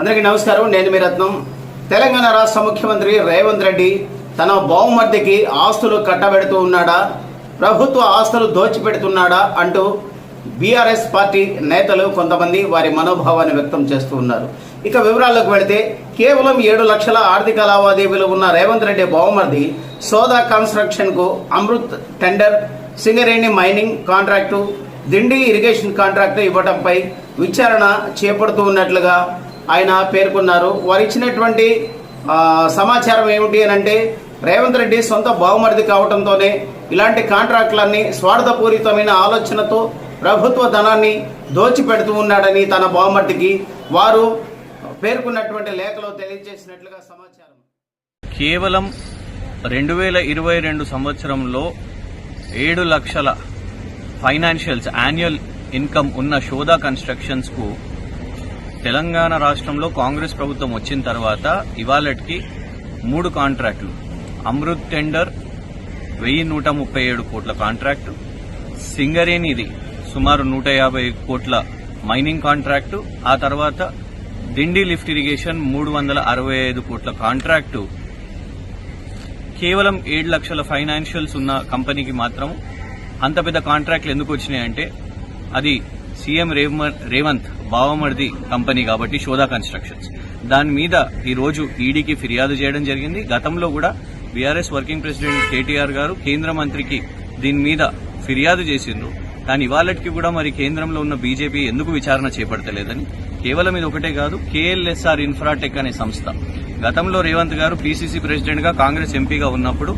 అందరికీ నమస్కారం. నేను మీ రత్నం. తెలంగాణ రాష్ట్ర ముఖ్యమంత్రి రేవంత్ రెడ్డి తన బహుమతికి ఆస్తులు కట్టబెడుతూ ఉన్నాడా? ప్రభుత్వ ఆస్తులు దోచిపెడుతున్నాడా అంటూ బీఆర్ఎస్ పార్టీ నేతలు కొంతమంది వారి మనోభావాన్ని వ్యక్తం చేస్తూ ఉన్నారు. ఇక వివరాల్లోకి వెళితే కేవలం ఏడు లక్షల ఆర్థిక లావాదేవీలు ఉన్న రేవంత్ రెడ్డి బహుమతి సోదా కన్స్ట్రక్షన్కు Amrut tender Singareni mining contract Dindi irrigation contract ఇవ్వడంపై విచారణ చేపడుతూ ఉన్నట్లుగా ఆయన పేర్కొన్నారు. వారు ఇచ్చినటువంటి సమాచారం ఏమిటి అని అంటే రేవంత్ రెడ్డి సొంత బహుమతి కావడంతోనే ఇలాంటి కాంట్రాక్టులన్నీ స్వార్థపూరితమైన ఆలోచనతో ప్రభుత్వ ధనాన్ని దోచిపెడుతూ ఉన్నాడని తన బహుమతికి వారు పేర్కొన్నటువంటి లేఖలో తెలియజేసినట్లుగా సమాచారం. కేవలం రెండు వేల ఇరవై రెండు సంవత్సరంలో ఏడు లక్షల ఫైనాన్షియల్స్ యాన్యువల్ ఇన్కమ్ ఉన్న శోధా కన్స్ట్రక్షన్స్కు తెలంగాణ రాష్ట్రంలో కాంగ్రెస్ ప్రభుత్వం వచ్చిన తర్వాత ఇవాళకి మూడు కాంట్రాక్టులు. అమృత్ టెండర్ వెయ్యి నూట ముప్పై ఏడు కోట్ల కాంట్రాక్టు. సింగరేణిది సుమారు నూట యాభై కోట్ల మైనింగ్ కాంట్రాక్టు. ఆ తర్వాత దిండి లిఫ్ట్ ఇరిగేషన్ మూడు వందల అరవై ఐదు కోట్ల కాంట్రాక్టు. కేవలం ఏడు లక్షల ఫైనాన్షియల్స్ ఉన్న కంపెనీకి మాత్రం అంత పెద్ద కాంట్రాక్ట్లు ఎందుకు వచ్చినాయంటే అది సీఎం రేవంత్ బావమర్ది కంపెనీ కాబట్టి శోధా కన్స్ట్రక్షన్స్. దాని మీద ఈ రోజు ఈడీకి ఫిర్యాదు చేయడం జరిగింది. గతంలో కూడా బీఆర్ఎస్ వర్కింగ్ ప్రెసిడెంట్ కేటీఆర్ గారు కేంద్ర మంత్రికి దీని మీద ఫిర్యాదు చేసిండ్రు. కానీ ఇవాళకి కూడా మరి కేంద్రంలో ఉన్న బీజేపీ ఎందుకు విచారణ చేపడతలేదని కేవలం ఇది ఒకటే కాదు కేఎల్ఎస్ఆర్ ఇన్ఫ్రాటెక్ అనే సంస్థ. గతంలో రేవంత్ గారు పీసీసీ ప్రెసిడెంట్గా కాంగ్రెస్ ఎంపీగా ఉన్నప్పుడు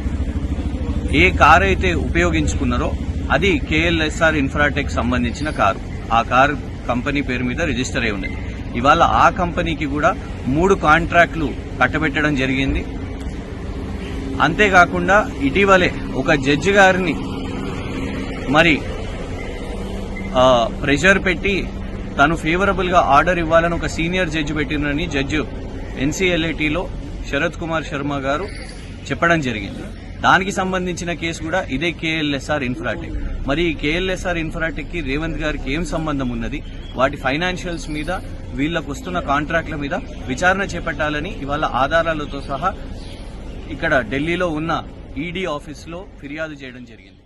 ఏ కారు అయితే ఉపయోగించుకున్నారో అది కేఎల్ఎస్ఆర్ ఇన్ఫ్రాటెక్ సంబంధించిన కారు. ఆ కారు కంపెనీ పేరు మీద రిజిస్టర్ అయి ఉన్నది. ఇవాళ ఆ కంపెనీకి కూడా మూడు కాంట్రాక్టులు కట్టబెట్టడం జరిగింది. అంతేకాకుండా ఇటీవలే ఒక జడ్జి గారిని మరి ప్రెషర్ పెట్టి తను ఫేవరబుల్గా ఆర్డర్ ఇవ్వాలని ఒక సీనియర్ జడ్జి పెట్టినని జడ్జి ఎన్సీఎల్ఏటీలో శరత్ కుమార్ శర్మ గారు చెప్పడం జరిగింది. దానికి సంబంధించిన కేసు కూడా ఇదే కేఎల్ఎస్ఆర్ ఇన్ఫ్రాటెక్. మరి కేఎల్ఎస్ఆర్ ఇన్ఫ్రాటెక్కి రేవంత్ గారికి ఏం సంబంధం ఉన్నది? వాటి ఫైనాన్షియల్స్ మీద వీళ్ళకు వస్తున్న కాంట్రాక్ట్ల మీద విచారణ చేపట్టాలని ఇవాళ ఆధారాలతో సహా ఇక్కడ ఢిల్లీలో ఉన్న ఈడీ ఆఫీస్లో ఫిర్యాదు చేయడం జరిగింది.